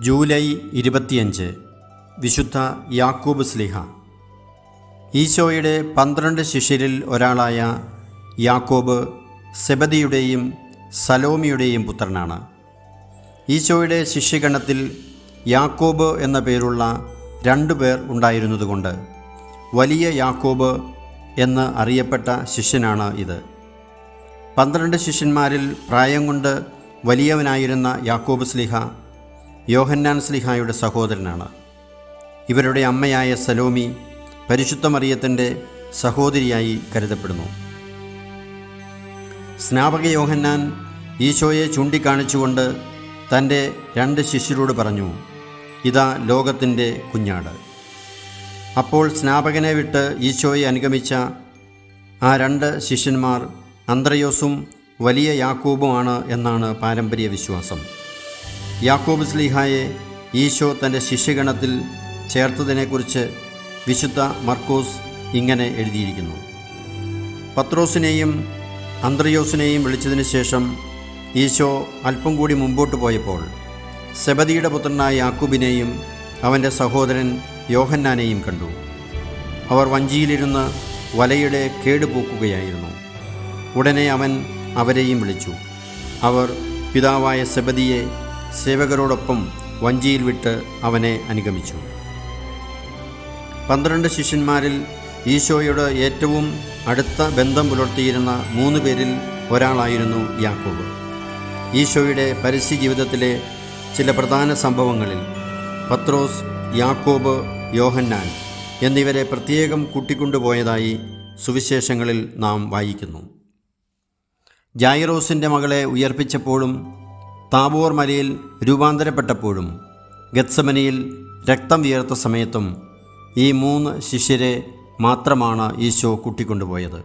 July ഇരുപത്തിയഞ്ച്. വിശുദ്ധ യാക്കൂബ് സ്ലിഹ. ഈശോയുടെ പന്ത്രണ്ട് ശിഷ്യരിൽ ഒരാളായ യാക്കോബ് സെബദിയുടെയും സലോമിയുടെയും പുത്രനാണ്. ഈശോയുടെ ശിഷ്യഗണത്തിൽ യാക്കോബ് എന്ന പേരുള്ള രണ്ടു പേർ ഉണ്ടായിരുന്നതുകൊണ്ട് വലിയ യാക്കോബ് എന്ന് അറിയപ്പെട്ട ശിഷ്യനാണ് ഇത്. പന്ത്രണ്ട് ശിഷ്യന്മാരിൽ പ്രായം കൊണ്ട് വലിയവനായിരുന്ന യാക്കോബ് സ്ലിഹ യോഹന്നാൻ സ്ലിഹായുടെ സഹോദരനാണ്. ഇവരുടെ അമ്മയായ സലോമി പരിശുദ്ധ മറിയത്തിന്റെ സഹോദരിയായി കരുതപ്പെടുന്നു. സ്നാപക യോഹന്നാൻ ഈശോയെ ചൂണ്ടിക്കാണിച്ചുകൊണ്ട് തന്റെ രണ്ട് ശിഷ്യരോട് പറഞ്ഞു ഇതാ ലോകത്തിന്റെ കുഞ്ഞാട്. അപ്പോൾ സ്നാപകനെ വിട്ട് ഈശോയെ അനുഗമിച്ച ആ രണ്ട് ശിഷ്യന്മാർ അന്ത്രയോസും വലിയ യാക്കൂബുമാണ് എന്നാണ് പാരമ്പര്യ വിശ്വാസം യാക്കോബ് സ്ലീഹായെ ഈശോ തന്റെ ശിഷ്യഗണത്തിൽ ചേർത്തതിനെക്കുറിച്ച് വിശുദ്ധ മർക്കോസ് ഇങ്ങനെ എഴുതിയിരിക്കുന്നു. പത്രോസിനെയും അന്ത്രയോസിനെയും വിളിച്ചതിന് ശേഷം ഈശോ അല്പം കൂടി മുമ്പോട്ട് പോയപ്പോൾ സെബദിയുടെ പുത്രനായ യാക്കൂബിനെയും അവന്റെ സഹോദരൻ യോഹന്നാനെയും കണ്ടു. അവർ വഞ്ചിയിലിരുന്ന് വലയുടെ കേടുപോക്കുകയായിരുന്നു ഉടനെ അവൻ അവരെയും വിളിച്ചു. അവർ പിതാവായ സെബദിയെ സേവകരോടൊപ്പം വഞ്ചിയിൽ വിട്ട് അവനെ അനുഗമിച്ചു. പന്ത്രണ്ട് ശിഷ്യന്മാരിൽ ഈശോയോട് ഏറ്റവും അടുത്ത ബന്ധം പുലർത്തിയിരുന്ന മൂന്ന് പേരിൽ ഒരാളായിരുന്നു യാക്കോബ്. ഈശോയുടെ പരസ്യ ജീവിതത്തിലെ ചില പ്രധാന സംഭവങ്ങളിൽ പത്രോസ് യാക്കോബ് യോഹന്നാൻ എന്നിവരെ പ്രത്യേകം കൂട്ടിക്കൊണ്ടുപോയതായി സുവിശേഷങ്ങളിൽ നാം വായിക്കുന്നു. ജായിറോസിന്റെ മകളെ ഉയർപ്പിച്ചപ്പോഴും താബോർ മലയിൽ രൂപാന്തരപ്പെട്ടപ്പോഴും ഗത്സമനിയിൽ രക്തം വീർത്ത സമയത്തും ഈ മൂന്ന് ശിഷ്യരെ മാത്രമാണ് ഈശോ കൂട്ടിക്കൊണ്ടുപോയത്.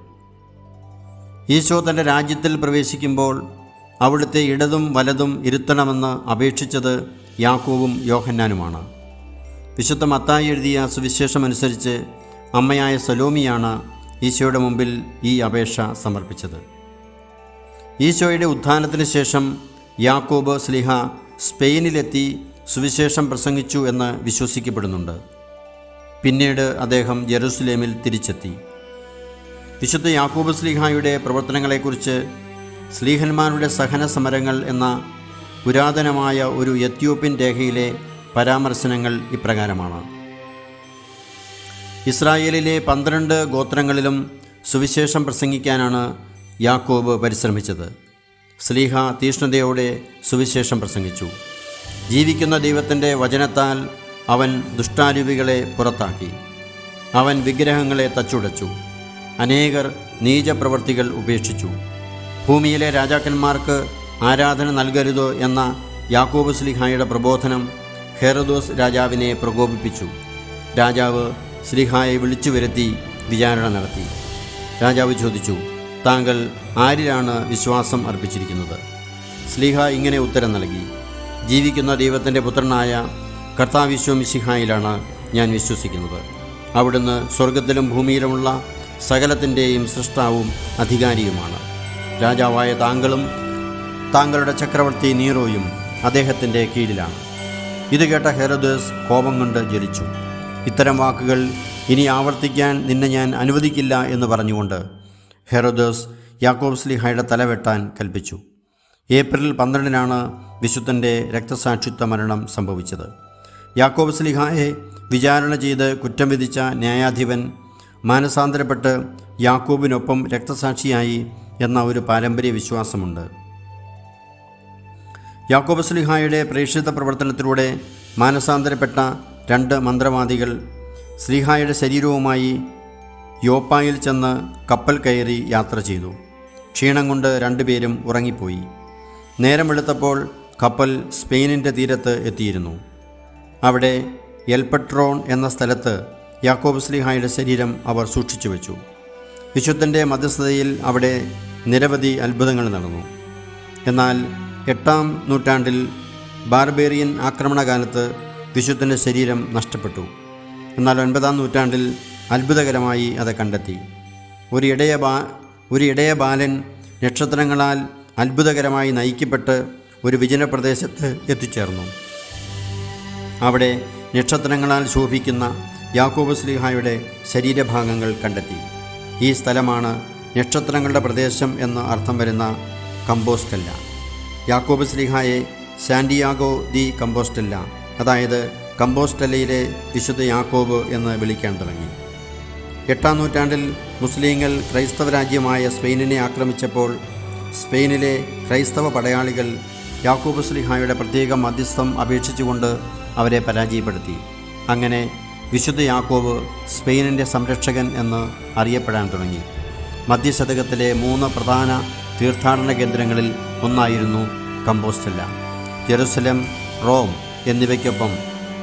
ഈശോ തന്റെ രാജ്യത്തിൽ പ്രവേശിക്കുമ്പോൾ അവിടുത്തെ ഇടതും വലതും ഇരുത്തണമെന്ന് അപേക്ഷിച്ചത് യാക്കോവും യോഹന്നാനുമാണ്. വിശുദ്ധ മത്തായി എഴുതിയ സുവിശേഷമനുസരിച്ച് അമ്മയായ സലോമിയാണ് ഈശോയുടെ മുമ്പിൽ ഈ അപേക്ഷ സമർപ്പിച്ചത്. ഈശോയുടെ ഉത്ഥാനത്തിന് ശേഷം യാക്കോബ് സ്ലിഹ സ്പെയിനിലെത്തി സുവിശേഷം പ്രസംഗിച്ചു എന്ന് വിശ്വസിക്കപ്പെടുന്നുണ്ട്. പിന്നീട് അദ്ദേഹം ജെറുസലേമിൽ തിരിച്ചെത്തി. വിശുദ്ധ യാക്കൂബ് സ്ലീഹായുടെ പ്രവർത്തനങ്ങളെക്കുറിച്ച് സ്ലീഹന്മാരുടെ സഹന സമരങ്ങൾ എന്ന പുരാതനമായ ഒരു എത്യോപ്യൻ രേഖയിലെ പരാമർശനങ്ങൾ ഇപ്രകാരമാണ്. ഇസ്രായേലിലെ പന്ത്രണ്ട് ഗോത്രങ്ങളിലും സുവിശേഷം പ്രസംഗിക്കാനാണ് യാക്കോബ് പരിശ്രമിച്ചത്. സ്ലീഹ തീഷ്ണതയോടെ സുവിശേഷം പ്രസംഗിച്ചു. ജീവിക്കുന്ന ദൈവത്തിന്റെ വചനത്താൽ അവൻ ദുഷ്ടാരൂപികളെ പുറത്താക്കി. അവൻ വിഗ്രഹങ്ങളെ തച്ചുടച്ചു. അനേകർ നീചപ്രവർത്തികൾ ഉപേക്ഷിച്ചു. ഭൂമിയിലെ രാജാക്കന്മാർക്ക് ആരാധന നൽകരുത് എന്ന യാക്കോബ് സ്ലിഹായുടെ പ്രബോധനം ഹെറദോസ് രാജാവിനെ പ്രകോപിപ്പിച്ചു. രാജാവ് സ്ലിഹായെ വിളിച്ചു വരുത്തി വിചാരണ നടത്തി. രാജാവ് ചോദിച്ചു താങ്കൾ ആരിലാണ് വിശ്വാസം അർപ്പിച്ചിരിക്കുന്നത്? സ്ലിഹ ഇങ്ങനെ ഉത്തരം നൽകി ജീവിക്കുന്ന ദൈവത്തിന്റെ പുത്രനായ കർത്താവിശ്വമിശിഹായിലാണ് ഞാൻ വിശ്വസിക്കുന്നത്. അവിടുന്ന് സ്വർഗത്തിലും ഭൂമിയിലുമുള്ള സകലത്തിന്റെയും സൃഷ്ടാവും അധികാരിയുമാണ്. രാജാവായ താങ്കളും താങ്കളുടെ ചക്രവർത്തി നീറോയും അദ്ദേഹത്തിന്റെ കീഴിലാണ്. ഇത് കേട്ട ഹെറദേസ് കോപം കൊണ്ട് ജ്വലിച്ചു ഇത്തരം വാക്കുകൾ ഇനി ആവർത്തിക്കാൻ നിന്നെ ഞാൻ അനുവദിക്കില്ല എന്ന് പറഞ്ഞുകൊണ്ട് ഹെറോദോസ് യാക്കോബ് സ്ലിഹായുടെ തല വെട്ടാൻ കൽപ്പിച്ചു. ഏപ്രിൽ പന്ത്രണ്ടിനാണ് വിശുദ്ധന്റെ രക്തസാക്ഷിത്വ മരണം സംഭവിച്ചത്. യാക്കോബ് സ്ലിഹായെ വിചാരണ ചെയ്ത് കുറ്റം വിധിച്ച ന്യായാധിപൻ മാനസാന്തരപ്പെട്ട് യാക്കോബിനൊപ്പം രക്തസാക്ഷിയായി എന്ന ഒരു പാരമ്പര്യ വിശ്വാസമുണ്ട്. യാക്കോബ് സ്ലിഹായുടെ പ്രേക്ഷിത പ്രവർത്തനത്തിലൂടെ മാനസാന്തരപ്പെട്ട രണ്ട് മന്ത്രവാദികൾ സ്ലിഹായുടെ ശരീരവുമായി യോപ്പായിൽ ചെന്ന് കപ്പൽ കയറി യാത്ര ചെയ്തു. ക്ഷീണം കൊണ്ട് രണ്ടുപേരും ഉറങ്ങിപ്പോയി. നേരം വെളുത്തപ്പോൾ കപ്പൽ സ്പെയിനിന്റെ തീരത്ത് എത്തിയിരുന്നു. അവിടെ എൽപട്രോൺ എന്ന സ്ഥലത്ത് യാക്കോബ് ശ്രീഹായുടെ ശരീരം അവർ സൂക്ഷിച്ചു വെച്ചു. വിശുദ്ധന്റെ മധ്യസ്ഥതയിൽ അവിടെ നിരവധി അത്ഭുതങ്ങൾ നടന്നു. എന്നാൽ എട്ടാം നൂറ്റാണ്ടിൽ ബാർബേറിയൻ ആക്രമണകാലത്ത് വിശുദ്ധന്റെ ശരീരം നഷ്ടപ്പെട്ടു. എന്നാൽ ഒൻപതാം നൂറ്റാണ്ടിൽ അത്ഭുതകരമായി അത് കണ്ടെത്തി. ഒരു ഇടയ ബാ ഒരു ഇടയ ബാലൻ നക്ഷത്രങ്ങളാൽ അത്ഭുതകരമായി നയിക്കപ്പെട്ട് ഒരു വിജനപ്രദേശത്ത് എത്തിച്ചേർന്നു. അവിടെ നക്ഷത്രങ്ങളാൽ ശോഭിക്കുന്ന യാക്കോബ് സ്ലിഹായുടെ ശരീരഭാഗങ്ങൾ കണ്ടെത്തി. ഈ സ്ഥലമാണ് നക്ഷത്രങ്ങളുടെ പ്രദേശം എന്ന് അർത്ഥം വരുന്ന കമ്പോസ്റ്റല്ല. യാക്കോബ് സ്ലിഹായെ സാൻഡിയാഗോ ദി കമ്പോസ്റ്റല്ല അതായത് കമ്പോസ്റ്റലയിലെ വിശുദ്ധ യാക്കോബ് എന്ന് വിളിക്കാൻ തുടങ്ങി. എട്ടാം നൂറ്റാണ്ടിൽ മുസ്ലിങ്ങൾ ക്രൈസ്തവ രാജ്യമായ സ്പെയിനിനെ ആക്രമിച്ചപ്പോൾ സ്പെയിനിലെ ക്രൈസ്തവ പടയാളികൾ യാക്കൂബ് സ്ലിഹായുടെ പ്രത്യേക മധ്യസ്ഥം അപേക്ഷിച്ചുകൊണ്ട് അവരെ പരാജയപ്പെടുത്തി. അങ്ങനെ വിശുദ്ധ യാക്കോബ് സ്പെയിനിന്റെ സംരക്ഷകൻ എന്ന് അറിയപ്പെടാൻ തുടങ്ങി. മധ്യശതകത്തിലെ മൂന്ന് പ്രധാന തീർത്ഥാടന കേന്ദ്രങ്ങളിൽ ഒന്നായിരുന്നു കമ്പോസ്റ്റല്ല. ജെറുസലം റോം എന്നിവയ്ക്കൊപ്പം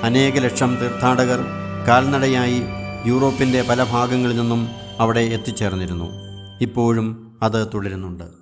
അനേക ലക്ഷം തീർത്ഥാടകർ കാൽനടയായി യൂറോപ്പിന്റെ പല ഭാഗങ്ങളിൽ നിന്നും അവിടെ എത്തിച്ചേർന്നിരുന്നു. ഇപ്പോഴും അത് തുടരുന്നുണ്ട്.